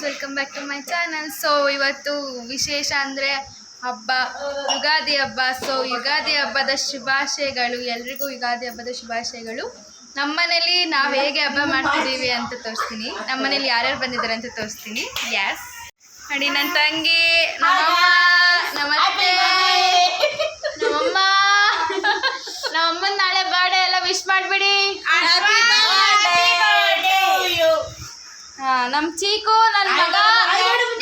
Friends welcome back to my channel so ಇವತ್ತು ವಿಶೇಷ ಅಂದರೆ ಹಬ್ಬ, ಯುಗಾದಿ ಹಬ್ಬ. ಸೊ ಯುಗಾದಿ ಹಬ್ಬದ ಶುಭಾಶಯಗಳು, ಎಲ್ರಿಗೂ ಯುಗಾದಿ ಹಬ್ಬದ ಶುಭಾಶಯಗಳು. ನಮ್ಮನೇಲಿ ನಾವು ಹೇಗೆ ಹಬ್ಬ ಮಾಡ್ತಿದ್ದೀವಿ ಅಂತ ತೋರಿಸ್ತೀನಿ. ನಮ್ಮನೇಲಿ ಯಾರ್ಯಾರು ಬಂದಿದ್ದಾರೆ ಅಂತ ತೋರಿಸ್ತೀನಿ. ಎಸ್ ಅಡಿ ನನ್ನ ತಂಗಿ, ನಮ್ಮಮ್ಮ ನಮ್ಮತ್ತೆ ನಮ್ಮಮ್ಮ ನಮ್ಮಮ್ಮನ ನಾಳೆ ಬರ್ಡೇ ಎಲ್ಲ ವಿಶ್ ಮಾಡಿಬಿಡಿ ಹಾ ನಮ್ಮ ಚೀಕು ನನ್ ಮಗ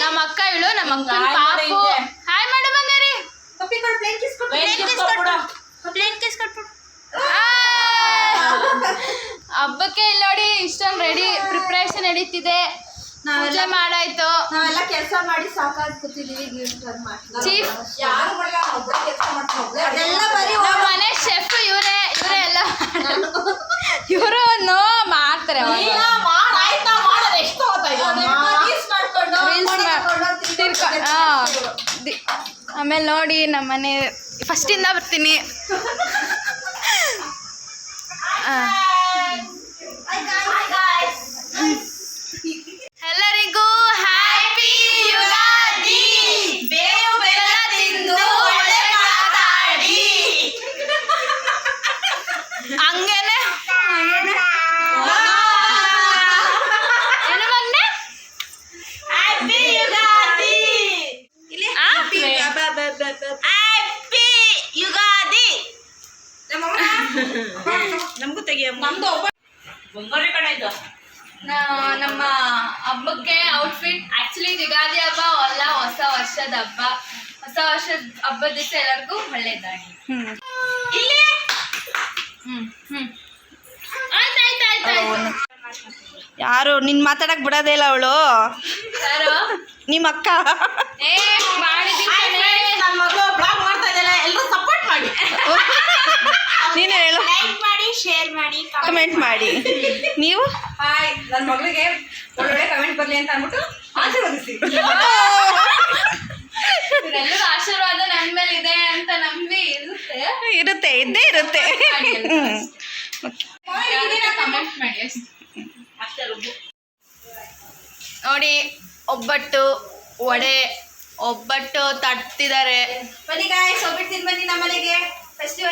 ನಮ್ಮ ಅಕ್ಕ ಇಳು ನಮ್ಮ ಅಕ್ಕನ ಪಾಪು. ಹಾಯ್ ಮಾಡು ಬಂದೇರಿ. ಹಬ್ಬಕ್ಕೆ ಇಲ್ಲಿ ನೋಡಿ ಇಷ್ಟೊಂದು ರೆಡಿ ಪ್ರಿಪ್ರೇಷನ್ ನಡೀತಿದೆ. ಪೂಜೆ ಮಾಡಾಯ್ತು. ನಾವೆಲ್ಲ ಕೆಲಸ ಮಾಡಿ ಸಾಕಾಗಿ ಕೂತಿದೀವಿ ಗಿಫ್ಟ್ ಮಾಡಿ. ಚೀಫ್ ಯಾರು ಅದೆಲ್ಲ ಬರೀ ನಮ್ಮ ಮನೆ ಶೆಫ್ ಇವರೇ ಇವರೇ ಎಲ್ಲ ಇವರು ನೋ ಮಾಡ್ತಾರೆ ಆಮೇಲೆ ನೋಡಿ ನಮ್ಮ ಮನೆ ಫಸ್ಟಿಂದ ಬರ್ತೀನಿ ಆ. ಎಲ್ಲರಿಗೂ ಹ್ಯಾಪಿ ಯುಗಾದಿ ಬೇವು ಬೆಲ್ಲ ತಿಂದು ಒಳ್ಳೆ ಮಾತಾಡಿ ಹಂಗೇನೆ ಏನು ಬಂದೆ ಆ? ನಮಗೂ ತೆಗಿಯ ನಮ್ದು ಒಬ್ಬ ಬಂಗಾರಿ ಕಡೆ ಇದು ನಾ- ನಮ್ಮ ಹಬ್ಬಕ್ಕೆ ಔಟ್ಫಿಟ್ ಆಕ್ಚುಲಿ ಯುಗಾದಿ ಹಬ್ಬ ಅಲ್ಲ ಹೊಸ ವರ್ಷದ ಹಬ್ಬ. ಹೊಸ ವರ್ಷದ ಹಬ್ಬದ ದಿವಸ ಎಲ್ಲರಿಗೂ ಒಳ್ಳೇದಾಗಿ ಯಾರು ನಿನ್ ಮಾತಾಡಕ್ ಬಿಡೋದೇ ಇಲ್ಲ ಅವಳು. ಯಾರು? ನಿಮ್ಮ ಅಕ್ಕ. ಏ ಮಾಡಿದ್ದೀನಿ ನನ್ನ ಮಗಳು ಬ್ಲಾಗ್ ಮಾಡ್ತಾ ಇದ್ದಾಳೆ. ಎಲ್ಲರೂ ಸಪೋರ್ಟ್ ಮಾಡಿ. ನೀನು ಹೇಳು. ಲೈಕ್ ಮಾಡಿ ಶೇರ್ ಮಾಡಿ ಕಮೆಂಟ್ ಮಾಡಿ. ನೀವು? ಹಾಯ್ ನನ್ನ ಮಗಳಿಗೆ ಒಳ್ಳೆ ಕಮೆಂಟ್ ಬರ್ಲಿ ಅಂತ ಅಂದ್ಬಿಟ್ಟು ಆಶೀರ್ವದಿಸಿ ಇವರೆಲ್ಲರೂ ಆಶೀರ್ವಾದ ನನ್ನ ಮೇಲೆ ಇದೆ ಅಂತ ನಂಬಿ ಇರುತ್ತೆ. ಇರುತ್ತೆ ಇದ್ದೇ ಇರುತ್ತೆ. ಕಮೆಂಟ್ ಮಾಡಿ ನೋಡಿ ಒಬ್ಬಟ್ಟು ವಡೆ ಒಬ್ಬಟ್ಟು ತಟ್ತಿದ್ದಾರೆ ಬನ್ನಿ ಗಾಯ್ಸ್ ಹೋಗ್ಬಿಡ್ತೀನಿ ಬನ್ನಿ ನಮ್ಮ ಮನೆಗೆ.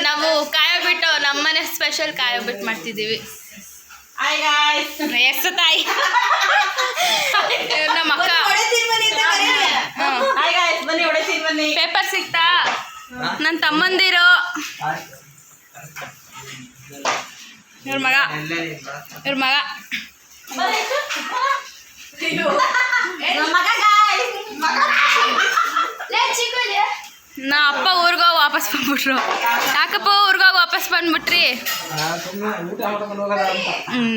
ನಾವು ಕಾಯೋಬಿಟ್ಟು ನಮ್ಮನೆ ಸ್ಪೆಷಲ್ ಕಾಯೋಬಿಟ್ಟು ಮಾಡ್ತಿದ್ದೀವಿ. ಹಾಯ್ ಗಾಯ್ಸ್ ಎಷ್ಟು ತಾಯಿ. ನಮ್ಮ ಅಕ್ಕ ಹ್ಮ್. ಹಾಯ್ ಗಾಯ್ಸ್ ಬನ್ನಿ ಹೊಡೆತೀನಿ ಬನ್ನಿ ಪೇಪರ್ ಸಿಕ್ತಾ? ನನ್ನ ತಮ್ಮಂದಿರು. ಇವ್ರ ಮಗ. ಇವ್ರ ಮಗ. ನಾ ಅಪ್ಪ ಊರ್ಗೋಗಿ ವಾಪಸ್ ಬಂದ್ಬಿಟ್ರು. ಯಾಕಪ್ಪ ಊರ್ಗೋ ವಾಪಸ್ ಬಂದ್ಬಿಟ್ರಿ? ಹ್ಮ್.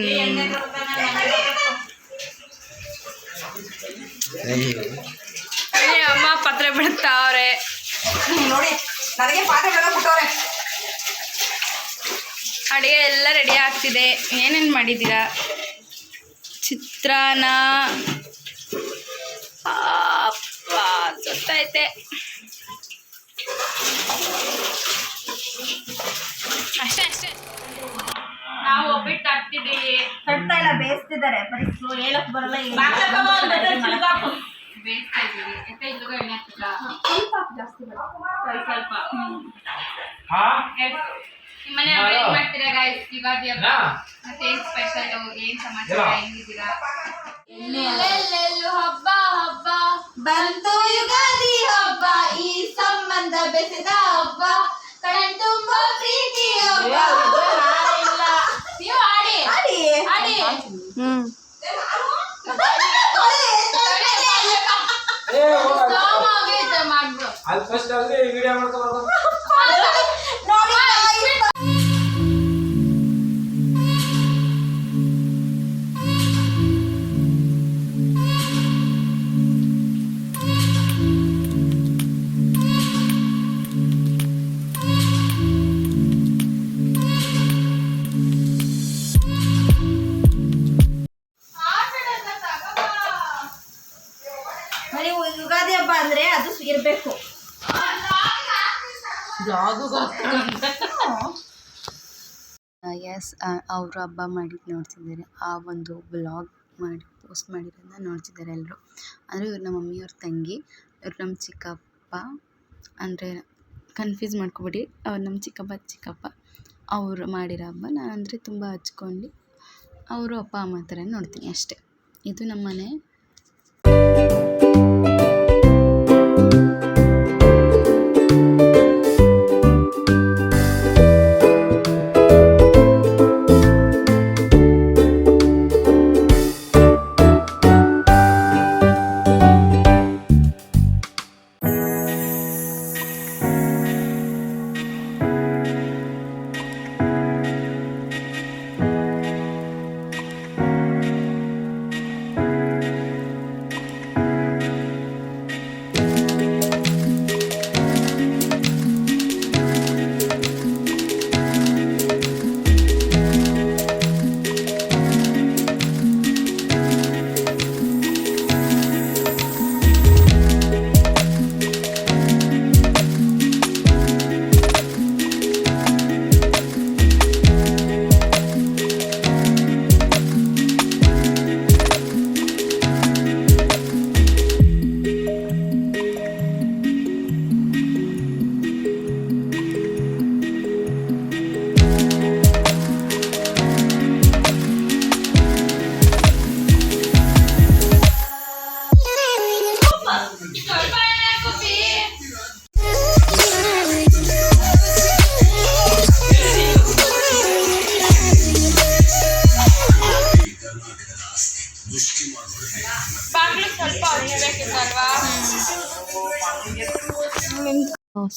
ಬಿಡ್ತಾವ್ರೆ. ನೋಡಿ. ನನಗೆ ಪಾಠಗಳೆಲ್ಲ ಬಿಟ್ಟವ್ರೆ ಅಡುಗೆ ಎಲ್ಲ ರೆಡಿ ಆಗ್ತಿದೆ. ಏನೇನು ಮಾಡಿದ್ದೀರಾ? ಚಿತ್ರಾನ್ನ. ಸುತ್ತೈತೆ ಅಷ್ಟೇ ಅಷ್ಟೇ. ನಾವು ಒಬ್ಬಿಟ್ಟು ತಟ್ತಿದ್ದೀವಿ ತಟ್ತಾ ಇಲ್ಲ ಬೇಯಿಸ್ತಿದ್ದಾರೆ. ಬರೀ ಹೇಳಕ್ ಬರಲ್ಲ ಬೇಯಿಸ್ತಾ ಇದ್ದೀವಿ ಯಾಕೆ ಇಲ್ಲಿಗೂ ಎಣ್ಣೆ ಹಾಕ್ತಿಲ್ಲ ಸ್ವಲ್ಪ ಜಾಸ್ತಿ ಸ್ವಲ್ಪ ನಿಮ್ಮನೆ ಮಾಡ್ತೀರಾ ಗಾಯ್ಸ್ ಯುಗಾದಿ ಹಬ್ಬ ಮತ್ತೆ ಏನ್ ಸ್ಪೆಷಲ್ ಏನ್ ಸಮಾಚಾರ? ಹೆಂಗಿದ್ದೀರಾ? ಎಲ್ಲೆಲ್ಲೆಲ್ಲೂ ಹಬ್ಬ ಹಬ್ಬ. ಬಂತು ಯುಗಾದಿ ಹಬ್ಬ. ಈ ಸಂಬಂಧ ಬೆಸೆದ ಹಬ್ಬ. ಕಣ್ತುಂಬ ಪ್ರೀತಿ ಹಬ್ಬ. ನೀವು ಆಡಿ. ಆಡಿ. ಆಡಿ. ಹ್ಮ್. ಅದು ಫಸ್ಟ್ ಅಲ್ಲಿ ವಿಡಿಯೋ ಮಾಡ್ಕೊಂಡು ಅವರು ಹಬ್ಬ ಮಾಡಿದ್ದು ನೋಡ್ತಿದ್ದಾರೆ. ಆ ಒಂದು ಬ್ಲಾಗ್ ಮಾಡಿ ಪೋಸ್ಟ್ ಮಾಡಿರೋದನ್ನ ನೋಡ್ತಿದ್ದಾರೆ ಎಲ್ಲರೂ ಅಂದರೆ ಇವ್ರು ನಮ್ಮ ಮಮ್ಮಿಯವ್ರ ತಂಗಿ, ಇವ್ರು ನಮ್ಮ ಚಿಕ್ಕಪ್ಪ, ಅಂದರೆ ಕನ್ಫ್ಯೂಸ್ ಮಾಡ್ಕೊಬೇಡಿ, ಅವ್ರು ನಮ್ಮ ಚಿಕ್ಕಪ್ಪ ಚಿಕ್ಕಪ್ಪ, ಅವರು ಮಾಡಿರೋ ಹಬ್ಬ ನಾನು ಅಂದರೆ ತುಂಬ ಹಚ್ಕೊಂಡು, ಅವರು ಅಪ್ಪ, ಅಮ್ಮ ಥರ ನೋಡ್ತೀನಿ ಅಷ್ಟೇ. ಇದು ನಮ್ಮ ಮನೆ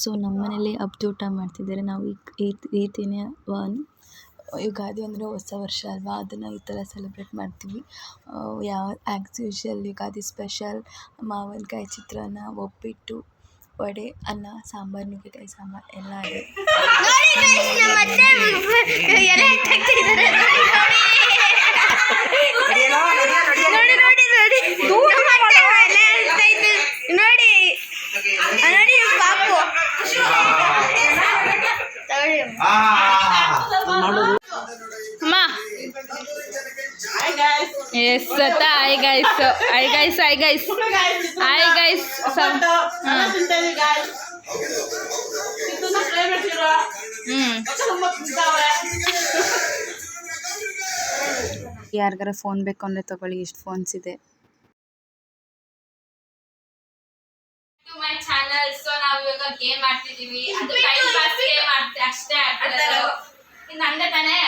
ಸೊ ನಮ್ಮ ಮನೇಲಿ ಅಬ್ದು ಊಟ ಮಾಡ್ತಿದ್ದಾರೆ. ನಾವು ಈ ರೀತಿನೇ ಯುಗಾದಿ ಅಂದರೆ ಹೊಸ ವರ್ಷ ಅಲ್ವಾ? ಅದನ್ನು ಈ ಥರ ಸೆಲೆಬ್ರೇಟ್ ಮಾಡ್ತೀವಿ. ಯಾವ ಆ್ಯಸ್ ಯೂಶಲ್ ಯುಗಾದಿ ಸ್ಪೆಷಲ್ ಮಾವಿನಕಾಯಿ ಚಿತ್ರಾನ್ನ ಒಬ್ಬಿಟ್ಟು ವಡೆ, ಅನ್ನ, ಸಾಂಬಾರು, ನುಗ್ಗೆಕಾಯಿ ಸಾಂಬಾರು ಎಲ್ಲ ಇದೆ. ನೋಡಿ ನೋಡಿ ನೋಡಿ ನೋಡಿ ನೋಡಿ ಪಾಪು ಅಮ್ಮ. ಎಸ್ ಸತ್ತ hi guys hi guys hi guys hi guys ಸಬ್ ಹ್ಮ್. ಯಾರಿಗಾರ ಫೋನ್ ಬೇಕು ಅಂದರೆ ತಗೊಳ್ಳಿ ಎಷ್ಟು ಫೋನ್ಸ್ ಇದೆ. ಗೇಮ್ ಆಡ್ತಿದೀವಿ. ಅದು ಟೈಮ್ ಪಾಸ್ ಗೇಮ್ ಆಡ್ತಿ ಅಷ್ಟೇ ಆಡ್ತಿರೋದು. ಇನ್ನು ತಾನೇ.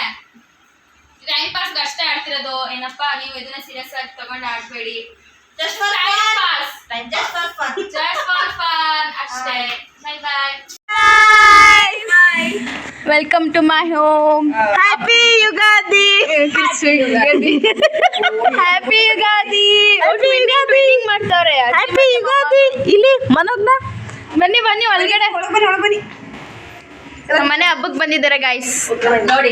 ಟೈಮ್ ಪಾಸ್ ಅಷ್ಟೇ ಆಡ್ತಿರೋದು. ಏನಪ್ಪ ನೀವು ಇದನ್ನ ಸೀರಿಯಸ್ ಆಗಿ ತಗೊಂಡು ಆಡ್ಬೇಡಿ. Just for time pass. Just for fun ಅಷ್ಟೇ. Bye bye welcome to my home happy happy Ugadi ಮಾಡ್ತಾರೆ. ಹ್ಯಾಪಿ ಯುಗಾದಿ ಇಲ್ಲಿ ಮನೋಗ್ನ ಬನ್ನಿ ಬನ್ನಿ ಒಳಗಡೆ. ಬನ್ನಿ ಮನೆ ಹಬ್ಬಕ್ಕೆ ಬಂದಿದ್ದಾರೆ ಗಾಯ್ಸ್ ನೋಡಿ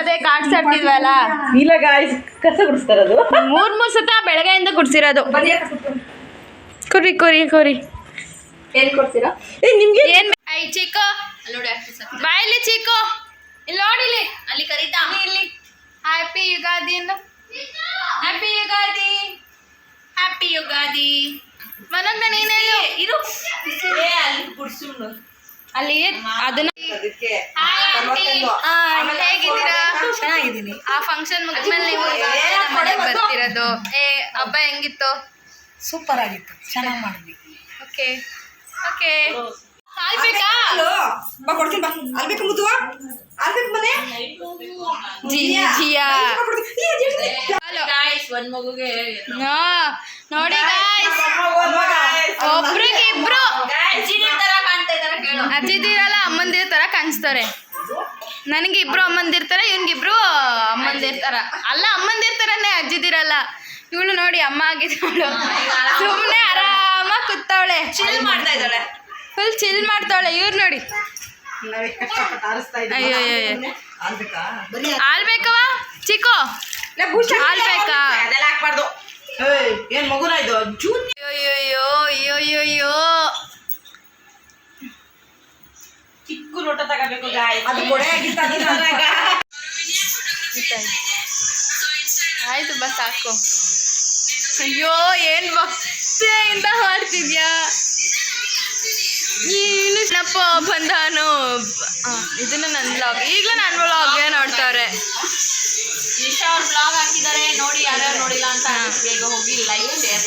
ಅದೇ ಕಾರ್ಡ್ಸ್ ಆಡ್ತಿದ್ವಲ್ಲ ಇಲ್ಲ ಗಾಯ್ಸ್ ಕಸ ಗುಡಿಸ್ತಾರದು. ಮೂರ್ ಮೂರ್ ಸತ ಬೆಳಗ್ಗೆಯಿಂದ ಕುಡ್ಸಿರೋದು ಕುರಿ ಕುರಿ ಕುರಿ. ಏನ್ ಕೊಡ್ತೀರಾ? ನಿಮ್ಗೆ ಏನ್ ಐ ಚಿಕ್ಕೋ. ನೋಡಿ ಬಾಯಲ್ಲಿ ಚಿಕ್ಕೋ. ಇಲ್ಲಿ ನೋಡಿಲಿ ಅಲ್ಲಿ ಕರೀತಾ? ಇಲ್ಲಿ happy Ugadi happy Ugadi. Happy Ugadi. ಮನಂದ ನೀನೇ ಇರು. ಏ ಅಲ್ಲಿ ಕುಡ್ಸುಣ್ಣು ಅಲ್ಲಿ ಅದನ್ನ ಹೇಗಿದ್ದೀರಾ? ಚೆನ್ನಾಗಿದ್ದೀನಿ. ಆ ಫಂಕ್ಷನ್ ಮುಗಿದ್ಮೇಲೆ ನೀವು ಬರ್ತಿರೋದು. ಏ ಹಬ್ಬ ಹೆಂಗಿತ್ತು? ಸೂಪರ್ ಆಗಿತ್ತು. ಚೆನ್ನಾಗಿ ಮಾಡಿದ್ವಿ. ಓಕೆ ಓಕೆ ಬಾ ಕೊಡ್ತೀನಿ ಬಾ. ಅಲ್ಬೇಕು ಮುದುವ? ಅಲ್ಬೇಕು ಮನೆ? ಜಿ ಜಿಯಾ. ಹಲೋ. ಗಾಯ್ಸ್ ಒಂದ್ ಮಗುಗೆ ನೋಡಿ ಗಾಯ್ಸ್ ಒಬ್ರಿಗೆ ಇಬ್ರು. ಅಜ್ಜಿದಿರಲ್ಲ ಅಮ್ಮಂದಿರ ತರ ಕಾಣಿಸ್ತಾರೆ. ನನಗೆ ಇಬ್ರು ಅಮ್ಮಂದಿರ್ತಾರೆ ಇವನ್ಗಿಬ್ರು ಅಮ್ಮಂದಿರ್ತಾರ ಅಲ್ಲ ಅಮ್ಮಂದಿರ್ತಾರನೇ ಅಜ್ಜಿದಿರಲ್ಲ ಇವಳು ನೋಡಿ ಅಮ್ಮ ಆಗಿದ್ದಾಳು ಸುಮ್ಮನೆ ಆರಾಮಾಗಿ ಕೂತವಳೆ. ಚಿಲ್ ಮಾಡ್ತಾ ಇದ್ದಾಳೆ. ಫುಲ್ ಚಿಲ್ ಮಾಡ್ತಾಳೆ ಇವ್ರು ನೋಡಿ. ಅಯ್ಯೋ ಅಯ್ಯೋ ಅಯ್ಯೋ. ಅಲ್ಬೇಕಾ ಹಾಲ್ ಬೇಕವ ಚಿಕ್ಕು. ಹಾಲ್ ಬೇಕಾ ಅದೆಲ್ಲ ಏಯ್ ಏನ್ ಮಗುನ ಇದು? ಜೂನ್ ಅಯ್ಯೋ ಅಯ್ಯೋ ಅಯ್ಯೋ ಅಯ್ಯೋ ಚಿಕ್ಕ ಲೋಟ ತಗೋಬೇಕು ಗಾಯ ಅದು ಕೊಡೆ ಆಗಿತ್ತು ಶುಭ ಸಾಕು. ಅಯ್ಯೋ ಏನು ಇಂದ ಮಾಡ್ತಿದ್ಯಾ ಏನು ಏನಪ್ಪ ಬಂದಾನು? ಇದನ್ನ ನನ್ನ ಬ್ಲಾಗ್ ಈಗಲೂ ನನ್ನ ನೋಡ್ತಾರೆ ಬ್ಲಾಗ್ ಹಾಕಿದ್ದಾರೆ ನೋಡಿ ಯಾರ್ಯಾರು ನೋಡಿಲ್ಲ ಅಂತ ಬೇಗ ಹೋಗಿ ಲೈಕ್ ಶೇರ್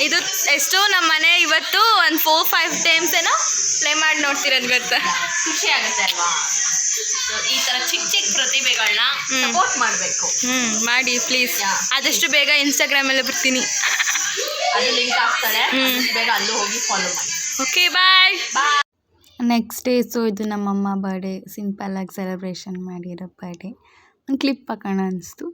ಇದು ಎಷ್ಟು ನಮ್ಮ ಮನೆ ಇವತ್ತು ಒಂದು ಫೋರ್ ಫೈವ್ ಟೈಮ್ಸ್ ಏನೋ ಪ್ಲೇ ಮಾಡಿ ನೋಡ್ತಿರೋದು ಗೊತ್ತಾ? ಖುಷಿ ಆಗುತ್ತೆ ಅಲ್ವಾ? ಈ ತರ ಚಿಕ್ಕ ಚಿಕ್ಕ ಪ್ರತಿಭೆಗಳನ್ನ ಸಪೋರ್ಟ್ ಮಾಡಬೇಕು. ಹ್ಮ್ ಮಾಡಿ ಪ್ಲೀಸ್. ಆದಷ್ಟು ಬೇಗ ಇನ್ಸ್ಟಾಗ್ರಾಮಲ್ಲಿ ಬರ್ತೀನಿ. ಅದು ಲಿಂಕ್ ಹ್ಮ್. ಬೇಗ ಅಲ್ಲೂ ಹೋಗಿ ಫಾಲೋ ಮಾಡಿ. Okay bye next day so ಇದು ನಮ್ಮಮ್ಮ ಬರ್ಡೇ ಸಿಂಪಲ್ಲಾಗಿ ಸೆಲೆಬ್ರೇಷನ್ ಮಾಡಿರೋ ಬರ್ಡೇ ಒಂದು ಕ್ಲಿಪ್ ಹಾಕೋಣ ಅನಿಸ್ತು.